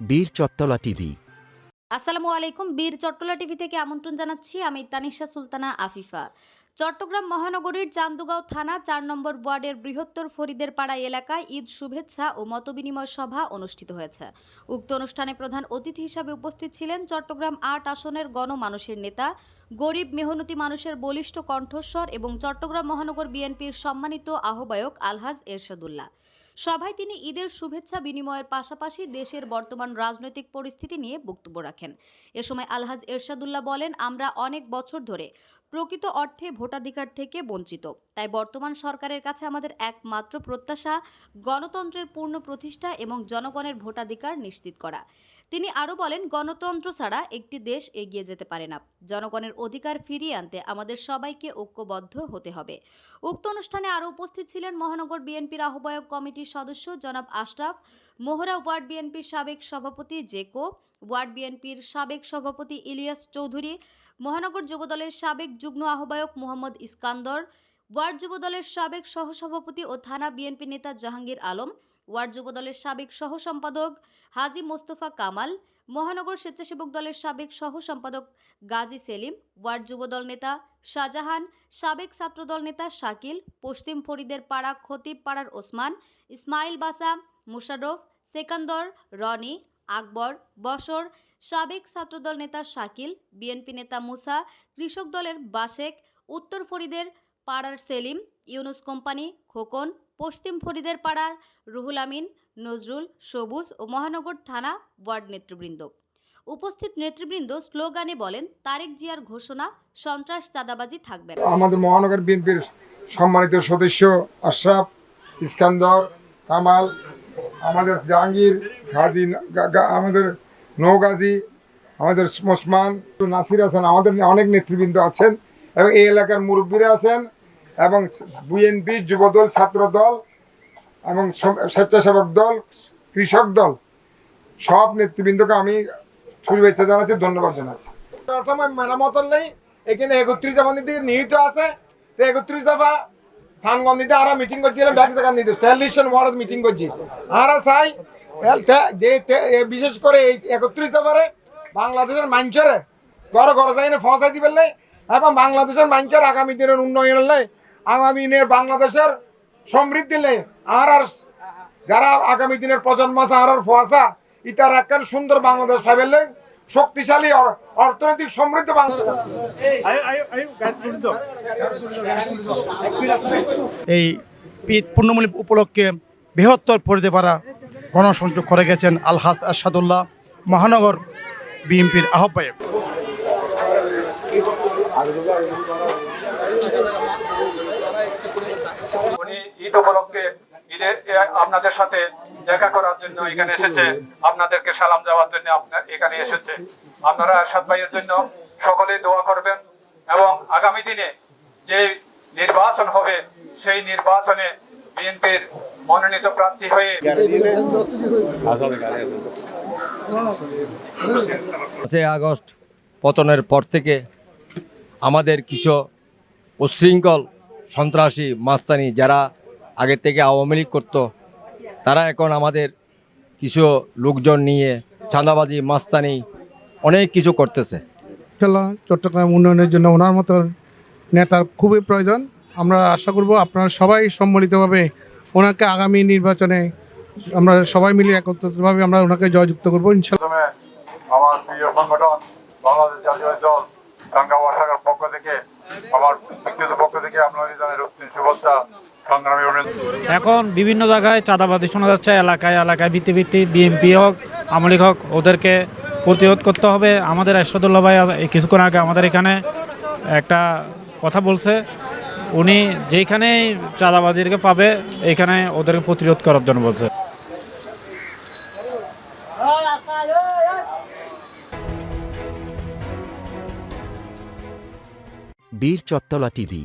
বীর চত্তলা টিভি। আসসালামু আলাইকুম, বীর চট্টলা টিভি থেকে আমন্ত্রণ জানাচ্ছি আমি তানিশা সুলতানা আফিফা। চট্টগ্রাম মহানগরীর চান্দুগাঁও থানা চার নম্বর ওয়ার্ডের বৃহত্তর ফরিদের পাড়া এলাকায় ঈদ শুভেচ্ছা ও মতবিনিময় সভা অনুষ্ঠিত হয়েছে। উক্ত অনুষ্ঠানে প্রধান অতিথি হিসাবে উপস্থিত ছিলেন চট্টগ্রাম আট আসনের গণমানুষের নেতা, গরিব মেহনতি মানুষের বলিষ্ঠ কণ্ঠস্বর এবং চট্টগ্রাম মহানগর বিএনপির সম্মানিত আহ্বায়ক আলহাজ এরশাদুল্লাহ। সভায় তিনি ঈদের শুভেচ্ছা বিনিময়ের পাশাপাশি দেশের বর্তমান রাজনৈতিক পরিস্থিতি নিয়ে বক্তব্য রাখেন। এ সময় আলহাজ এরশাদুল্লাহ বলেন, আমরা অনেক বছর ধরে প্রকৃত অর্থে ভোটাধিকার থেকে বঞ্চিত। তাই বর্তমান সরকারের কাছে আমাদের একমাত্র প্রত্যাশা গণতন্ত্রের পূর্ণ প্রতিষ্ঠা এবং জনগণের ভোটাধিকার নিশ্চিত করা। তিনি আরও বলেন, গণতন্ত্র ছাড়া একটি দেশ এগিয়ে যেতে পারে না। জনগণের অধিকার ফিরিয়ে আনতে আমাদের সবাইকে ঐক্যবদ্ধ হতে হবে। উক্ত অনুষ্ঠানে আরও উপস্থিত ছিলেন মহানগর বিএনপির আহ্বায়ক কমিটির সদস্য জনাব আশরাফ মোহরা ওয়ার্ড বিএনপির সাবেক সভাপতি জেকো ওয়ার্ড বিএনপির সাবেক সভাপতি ইলিয়াস চৌধুরী, মহানগর যুবদলের সাবেক যুগ্ম আহ্বায়ক মোহাম্মদ ইস্কান্দর, ওয়ার্ড যুবদলের সাবেক সহসভাপতি ও থানা বিএনপি নেতা জাহাঙ্গীর আলম, ওয়ার্ড যুবদলের সাবেক সহ সম্পাদক হাজি মোস্তফা কামাল, মহানগর স্বেচ্ছাসেবক দলের সাবেক সহ সম্পাদক গাজী সেলিম, ওয়ার্ড যুবদল নেতা শাহজাহান, সাবেক ছাত্রদল নেতা শাকিল, পশ্চিম ফরিদের পাড়া খতিব পাড়ার ওসমান, ইসমাইল বাসা, মুশাররফ, সেকান্দর, রনি আকবর বসর সাবেক ছাত্রদল নেতা শাকিল, বিএনপি নেতা মুসা, কৃষক দলের বাশেক, উত্তর ফরিদের পাড়ার সেলিম, ইউনুস কোম্পানি, খোকন, পশ্চিম ফরিদের পাড়ার রুহুল আমিন, নজরুল, সবুজ ও মহানগর থানা ওয়ার্ড নেতৃবৃন্দ। উপস্থিত নেতৃবৃন্দ স্লোগানে বলেন, তারেক জিয়ার ঘোষণা, সন্ত্রাস চাঁদাবাজি থাকবে আমাদের মহানগর বিএনপির সম্মানিত সদস্য আশরাফ, ইস্কান্দর, কামাল আমাদের জাহাঙ্গীর, গাজী আমাদের নৌগাজী আমাদের ওসমান, নাসির আছেন আমাদের অনেক নেতৃবৃন্দ আছেন এবং এই এলাকার মুরব্বীরা আছেন এবং বিএনপি যুবদল, ছাত্রদল এবং স্বেচ্ছাসেবক দল, কৃষক দল, সব নেতৃবৃন্দকে আমি শুভেচ্ছা জানাচ্ছি, ধন্যবাদ জানাচ্ছি। মেরামতন নেই, এখানে একত্রিশ জামানিতে নিহিত আছে। একত্রিশ দফা সানগন্দিতে আরা মিটিং করছিলাম, ব্যাগ জায়গা নিতে তেল্লিশজন ওয়ার্ড মিটিং করছি। আরা যে বিশেষ করে এই একত্রিশ দফারে বাংলাদেশের মাঞ্চরে ঘর ঘর যাই না ফসাই দিবেন নাই, এবং বাংলাদেশের মাঞ্চের আগামী দিনের উন্নয়নের লাই, আগামী দিনের বাংলাদেশের সমৃদ্ধি নেই আর আর যারা আগামী দিনের প্রজন্ম আছে, আর আর ফোয়াশা ইতার একখান সুন্দর বাংলাদেশ পাইবেন শক্তিশালী অর্থনৈতিক সমৃদ্ধ বাংলাদেশ। এই পূর্ণমূলী উপলক্ষে বৃহত্তর পরিদেপাড়া গণসংযোগ করে গেছেন আলহাস আসাদুল্লাহ মহানগর বিএনপির আহ্বায়ক। ঈদ উপলক্ষে আপনাদের সাথে দেখা করার জন্য এখানে এসেছে। আপনাদেরকে সালাম দেওয়ার জন্য আপনার এখানে এসেছে। আপনারা আরশাদ ভাইয়ের জন্য সকলে দোয়া করবেন এবং আগামী দিনে যে নির্বাচন হবে, সেই নির্বাচনে বিএনপির মনোনীত প্রার্থী হয়ে পাঁচই আগস্ট পতনের পর থেকে আমাদের কিছু উচ্ছৃঙ্খল সন্ত্রাসী মাস্তানি যারা আগে থেকে আওয়ামী লীগ করতো তারা এখন আমাদের কিছু লোকজন নিয়ে চাঁদাবাজি মাস্তানি অনেক কিছু করতেছে। ইনশাল্লাহ চট্টগ্রাম উন্নয়নের জন্য ওনার মতো নেতার খুবই প্রয়োজন। আমরা আশা করব আপনারা সবাই সম্মিলিতভাবে ওনাকে আগামী নির্বাচনে আমরা সবাই মিলে একত্রিতভাবে আমরা ওনাকে জয়যুক্ত করব ইনশাল্লাহ। আমার প্রিয় সংগঠন বাংলাদেশ জাতীয় দল পক্ষ থেকে আমার ব্যক্তিগত পক্ষ থেকে আপনাদের জানাই রক্তিম শুভেচ্ছা। এখন বিভিন্ন জায়গায় চাঁদাবাজি শোনা যাচ্ছে এলাকায় এলাকায় ভিত্তি ভিত্তি বিএনপি হোক আমলি হোক ওদেরকে প্রতিরোধ করতে হবে। আমাদের এরশাদুল্লাহ ভাই কিছুক্ষণ আগে আমাদের এখানে একটা কথা বলছে উনি যেইখানেই চাঁদাবাজিকে পাবে এখানে ওদেরকে প্রতিরোধ করার জন্য বলছে। বীর চত্তলা টিভি।